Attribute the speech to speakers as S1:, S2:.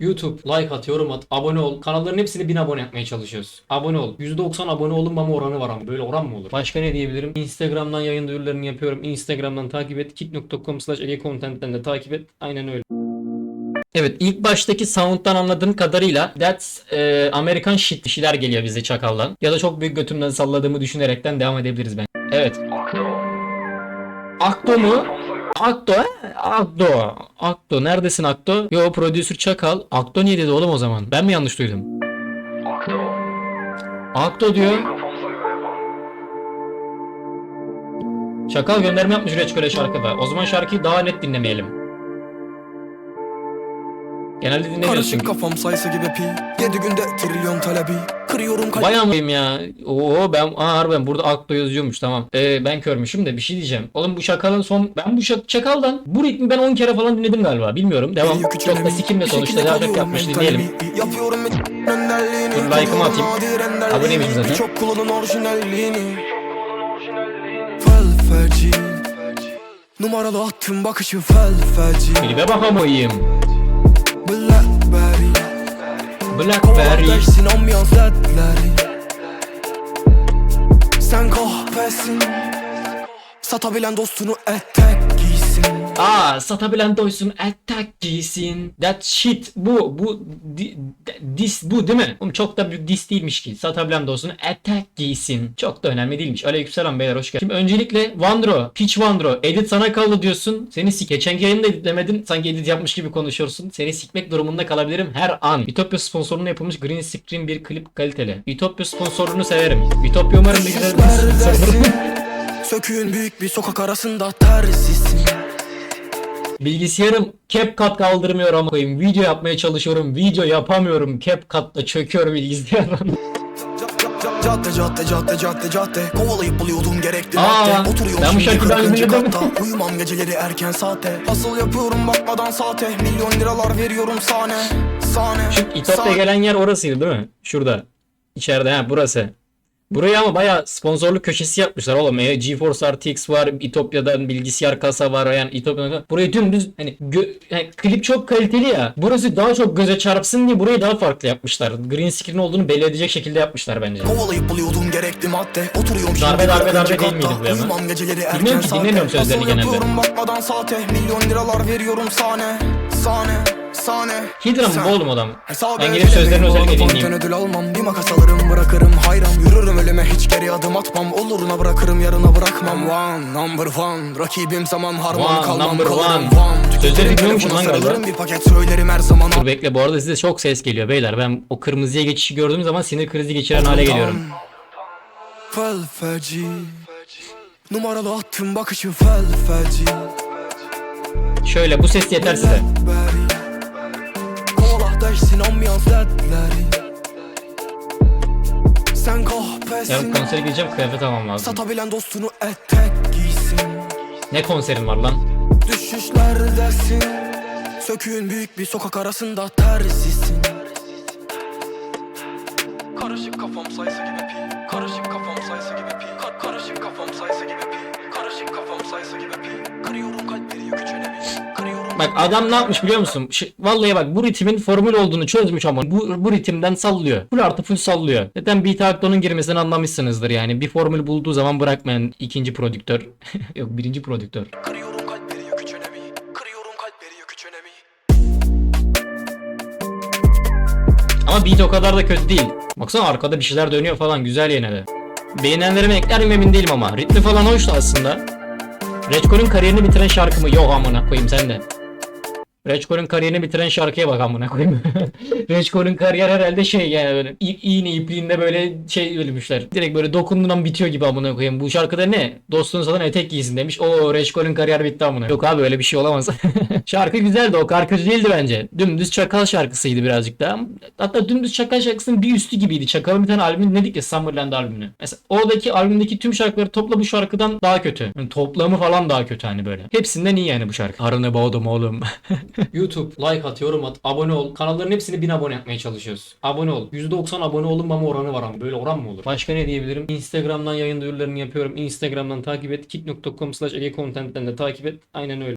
S1: YouTube like at, yorum at, abone ol. Kanalların hepsini 1000 abone yapmaya çalışıyoruz. Abone ol. %90 abone olunmama oranı var ama böyle oran mı olur? Başka ne diyebilirim? Instagram'dan yayın duyurularını yapıyorum. Instagram'dan takip et. kit.com slash egecontent'ten de takip et. Aynen öyle. Evet ilk baştaki sound'dan anladığım kadarıyla that's e, Amerikan shit şeyler geliyor bize çakaldan. Ya da çok büyük götümden salladığımı düşünerekten devam edebiliriz ben. Evet. Akto mu? Akto he? Akto. Akto. Neredesin Akto? Yo prodüser Çakal. Akto niye dedi oğlum o zaman? Ben mi yanlış duydum? Akto diyor. Çakal gönderme yapmış Reçkole şarkıda. O zaman şarkıyı daha net dinlemeyelim. Genelde dinlemiyorsun.
S2: Karışık kafam sayısı gibi pi Yedi günde trilyon talebi Kırıyorum kalp
S1: Bayağı mıyım ya? Oo ben aa harbiden burada Akto yazıyormuş tamam. Ee, ben körmüşüm de bir şey diyeceğim. Oğlum bu şakalın son ben bu şak çakaldan bu ritmi ben 10 kere falan dinledim galiba. Bilmiyorum. Devam.
S2: Yükü
S1: Çok da sikimle sonuçta zaten
S2: kalıyorum
S1: yapmış dinleyelim.
S2: Yapıyorum
S1: Dur, like'ımı atayım. Aboneymişim zaten.
S2: Birçok kullanın orijinalliğini Fel felci Numaralı attım bakışı fel felci
S1: Klibe bakamayayım.
S2: Blackberry. Kovalaşsın ambiyans ledleri Sen kahpesin Satabilen dostunu etek. giysin
S1: Aa satabilen doysun attack giysin. That shit bu bu di, dis bu değil mi? Oğlum çok da büyük dis değilmiş ki. Satabilen doysun attack giysin. Çok da önemli değilmiş. Aleykümselam beyler hoş geldin. Şimdi öncelikle Vandro, Pitch Vandro, edit sana kaldı diyorsun. Seni sik. Geçen yayını da editlemedin. Sanki edit yapmış gibi konuşuyorsun. Seni sikmek durumunda kalabilirim her an. Ütopya sponsorluğuna yapılmış green screen bir klip kaliteli. Ütopya sponsorluğunu severim. Ütopya umarım bir güzel.
S2: Söküğün büyük bir sokak arasında tersisin
S1: Bilgisayarım CapCut kaldırmıyor ama koyayım. Video yapmaya çalışıyorum. Video yapamıyorum. CapCut'la çöküyor bilgisayarım.
S2: Cadde cadde cadde cadde cadde Kovalayıp buluyordum gerekli
S1: Aa,
S2: madde Oturuyorum
S1: ben bu
S2: şimdi
S1: şarkıyı daha
S2: 40.
S1: dinledim.
S2: katta Uyumam geceleri erken saate Hasıl yapıyorum bakmadan saate Milyon liralar veriyorum sahne Sahne
S1: Şu İtopya
S2: sahne.
S1: gelen yer orasıydı değil mi? Şurada. İçeride ha burası. Burayı ama baya sponsorluk köşesi yapmışlar oğlum. E, GeForce RTX var, İtopya'dan bilgisayar kasa var yani İtopya'dan. Burayı dümdüz hani yani klip çok kaliteli ya. Burası daha çok göze çarpsın diye burayı daha farklı yapmışlar. Green screen olduğunu belli edecek şekilde yapmışlar bence.
S2: Kovalayıp buluyordum gerekli madde Oturuyorum
S1: Darbe, darbe,
S2: 40.
S1: darbe değil miydi bu ya?
S2: Erken
S1: Bilmiyorum ki, dinlemiyorum sözlerini genelde.
S2: yapıyorum bakmadan saate Milyon liralar veriyorum Sahne Sahne
S1: Hidra mı bu oğlum adam? Ben gidip
S2: ödemeyin,
S1: özellikle dinleyeyim.
S2: ödül almam Bir makas alırım bırakırım hayran Yürürüm ölüme hiç geri adım atmam Oluruna bırakırım yarına bırakmam One number one Rakibim zaman harman
S1: One,
S2: kalmam
S1: number
S2: kalırım
S1: one.
S2: one
S1: Sözleri
S2: telefona
S1: lan galiba.
S2: Bir paket söylerim her zaman
S1: Dur bekle bu arada size çok ses geliyor beyler. Ben o kırmızıya geçişi gördüğüm zaman sinir krizi geçiren hale geliyorum.
S2: Fel feci Numaralı attım bakışı fel feci
S1: Şöyle bu ses yeter size.
S2: Değişsin ambiyans ledleri Sen kahpesin.
S1: Konsere gideceğim kıyafet almam lazım.
S2: Satabilen dostunu etek giysin.
S1: Ne konserin var lan?
S2: Düşüşlerdesin. Söküğün büyük bir sokak arasında tersisin. Karışık kafam sayısı gibi pi. Karışık kafam sayısı gibi pi. Ka- Karışık kafam sayısı gibi pi. Karışık kafam sayısı gibi pi. Kırıyorum kalpleri yükü çenemi. Kırıyorum
S1: Bak adam ne yapmış biliyor musun? Ş- vallahi bak bu ritmin formül olduğunu çözmüş ama bu, bu ritimden sallıyor. Full artı full sallıyor. Zaten Beat Akto'nun girmesini anlamışsınızdır yani. Bir formül bulduğu zaman bırakmayan ikinci prodüktör. Yok birinci prodüktör.
S2: Kırıyorum kalpleri Kırıyorum kalpleri
S1: Ama beat o kadar da kötü değil. Baksana arkada bir şeyler dönüyor falan güzel yine de. Beğenenlerime ekler miyim emin değilim ama. Ritmi falan hoştu aslında. Reçkol'ün kariyerini bitiren şarkı mı? Yok amına koyayım sen de. Reçkol'ün kariyerini bitiren şarkıya bak amına koyayım. Reçkol'ün kariyer herhalde şey yani böyle iğne ipliğinde böyle şey ölmüşler. Direkt böyle dokunduğundan bitiyor gibi amına koyayım. Bu şarkıda ne? Dostun sana etek giysin demiş. O Reçkol'ün kariyer bitti amına. Yok abi öyle bir şey olamaz. Şarkı güzeldi o kadar kötü değildi bence. Dümdüz Çakal şarkısıydı birazcık daha. Hatta Dümdüz Çakal şarkısının bir üstü gibiydi. Çakal'ın bir tane albümü dedik ya Summerland albümünü. Mesela oradaki albümdeki tüm şarkıları topla bu şarkıdan daha kötü. Yani toplamı falan daha kötü hani böyle. Hepsinden iyi yani bu şarkı. Harını boğdum oğlum. YouTube like at, yorum at, abone ol. Kanalların hepsini 1000 abone yapmaya çalışıyoruz. Abone ol. %90 abone olunmama oranı var ama böyle oran mı olur? Başka ne diyebilirim? Instagram'dan yayın duyurularını yapıyorum. Instagram'dan takip et. kit.com slash egecontent'ten de takip et. Aynen öyle.